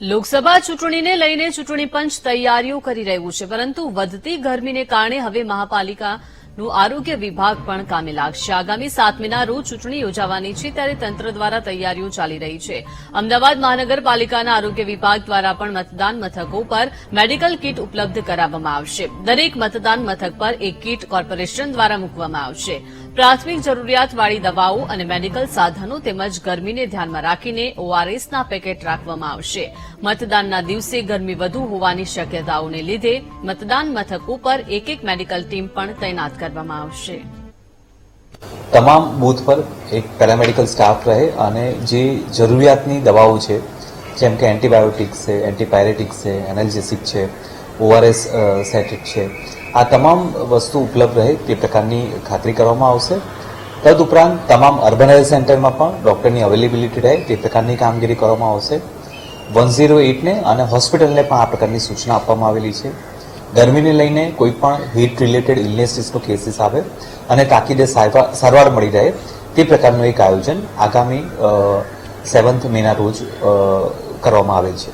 લોકસભા ચૂંટણીને લઈને ચૂંટણી પંચ તૈયારીઓ કરી રહ્યું છે, પરંતુ વધતી ગરમીને કારણે હવે મહાપાલિકાનું આરોગ્ય વિભાગ પણ કામે લાગશે. આગામી સાતમીના રોજ ચૂંટણી યોજાવાની છે, ત્યારે તંત્ર દ્વારા તૈયારીઓ ચાલી રહી છે. અમદાવાદ મહાનગરપાલિકાના આરોગ્ય વિભાગ દ્વારા પણ મતદાન મથકો પર મેડિકલ કીટ ઉપલબ્ધ કરાવવામાં આવશે. દરેક મતદાન મથક પર એક કીટ કોર્પોરેશન દ્વારા મૂકવામાં આવશે. પ્રાથમિક જરૂરિયાતવાળી દવાઓ અને મેડિકલ સાધનો તેમજ ગરમીને ધ્યાનમાં રાખીને ઓઆરએસના પેકેટ રાખવામાં આવશે. મતદાનના દિવસે ગરમી વધુ હોવાની શક્યતાઓને લીધે મતદાન મથક ઉપર એક એક મેડિકલ ટીમ પણ તૈનાત કરવામાં આવશે. તમામ બૂથ પર એક પેરામેડિકલ સ્ટાફ રહે અને જે જરૂરિયાતની દવાઓ છે, જેમ કે એન્ટીબાયોટિક્સ છે, એન્ટીપાયરેટિક્સ છે એનાલ્જેસિક છે, ઓઆરએસ સેટેટ છે આ તમામ વસ્તુ ઉપલબ્ધ રહે તે પ્રકારની ખાતરી કરવામાં આવશે. તદુપરાંત તમામ અર્બન હેલ્થ સેન્ટરમાં પણ ડૉક્ટરની અવેલેબિલિટી રહે તે પ્રકારની કામગીરી કરવામાં આવશે. વન ઝીરો એટને અને હોસ્પિટલને પણ આ પ્રકારની સૂચના આપવામાં આવેલી છે. ગરમીને લઈને કોઈ પણ હીટ રિલેટેડ ઇલનેસીસનો કેસીસ આવે અને તાકીદે સારવાર સારવાર મળી રહે તે પ્રકારનું એક આયોજન આગામી સેવન્થ મેના રોજ કરવામાં આવેલ છે.